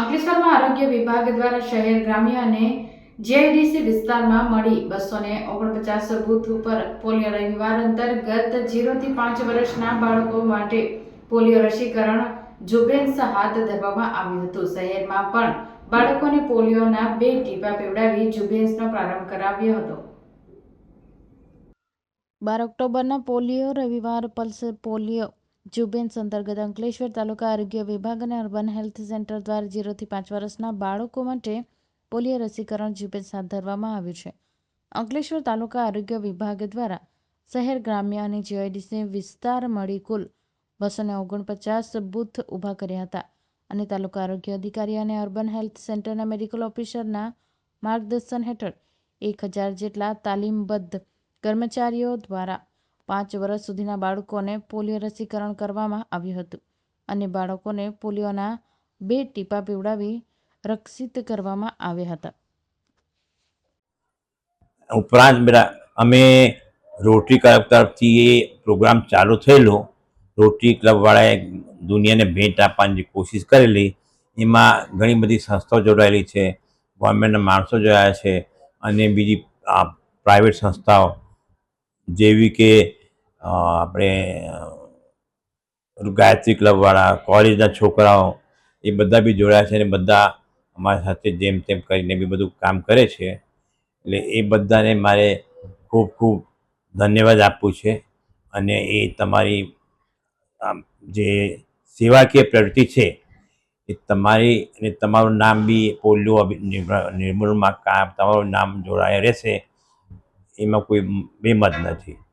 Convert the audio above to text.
અંકલેશ્વરમાં આરોગ્ય વિભાગ દ્વારા શહેર ગ્રામ્ય અને જેઆઈડીસી વિસ્તારમાં મળી બસો ને ઓગણપચાસ બૂથ ઉપર પોલિયો રવિવાર અંતર્ગત જીરોથી પાંચ વર્ષના બાળકો માટે પોલિયો રસીકરણ ઝુંબેશ હાથ ધરવામાં આવ્યું હતું. શહેરમાં પણ બાળકોને પોલિયોના બે ટીપા પીવડાવી ઝુંબેશનો પ્રારંભ કરાવ્યો હતો. બાર ઓક્ટોબરના પોલિયો રવિવાર પલ્સ પોલિયો ઝુંબેશ અંતર્ગત અંકલેશ્વર તાલુકા આરોગ્ય વિભાગ અને અર્બન હેલ્થ સેન્ટર દ્વારા જીરોથી પાંચ વર્ષના બાળકો માટે પોલિયો રસીકરણ ઝુંબેશ હાથ ધરવામાં આવ્યું છે. અંકલેશ્વર તાલુકા આરોગ્ય વિભાગ દ્વારા શહેર, ગ્રામ્ય અને જીઆઈડીસી વિસ્તાર મળી કુલ બસો ને ઓગણપચાસ બૂથ ઊભા કર્યા હતા અને તાલુકા આરોગ્ય અધિકારી અને અર્બન હેલ્થ સેન્ટરના મેડિકલ ઓફિસરના માર્ગદર્શન હેઠળ એક હજાર જેટલા તાલીમબદ્ધ કર્મચારીઓ દ્વારા પાંચ વર્ષ સુધીના બાળકોને પોલિયો રસીકરણ કરવામાં આવ્યું હતું અને બાળકોને પોલિયોના બે ટીપા પીવડાવી રક્ષિત કરવામાં આવ્યા હતા. ઉપરાંત અમે રોટરી ક્લબ તરફથી એ પ્રોગ્રામ ચાલુ થયેલો. રોટરી ક્લબવાળાએ દુનિયાને ભેટ આપવાની કોશિશ કરેલી, એમાં ઘણી બધી સંસ્થાઓ જોડાયેલી છે. ગવર્મેન્ટના માણસો જોડાયા છે અને બીજી પ્રાઇવેટ સંસ્થાઓ જેવી કે આપણે ગાયત્રી ક્લબવાળા કોલેજના છોકરાઓ, એ બધા બી જોડાયા છે અને બધા અમારી સાથે જેમ તેમ કરીને બી બધું કામ કરે છે. એટલે એ બધાને મારે ખૂબ ખૂબ ધન્યવાદ આપવું છે. અને એ તમારી જે સેવાકીય પ્રવૃત્તિ છે, એ તમારી અને તમારું નામ બી પોલિયો નિર્મૂળમાં કામ, તમારું નામ જોડાયા રહેશે. એમાં કોઈ બેમત નથી.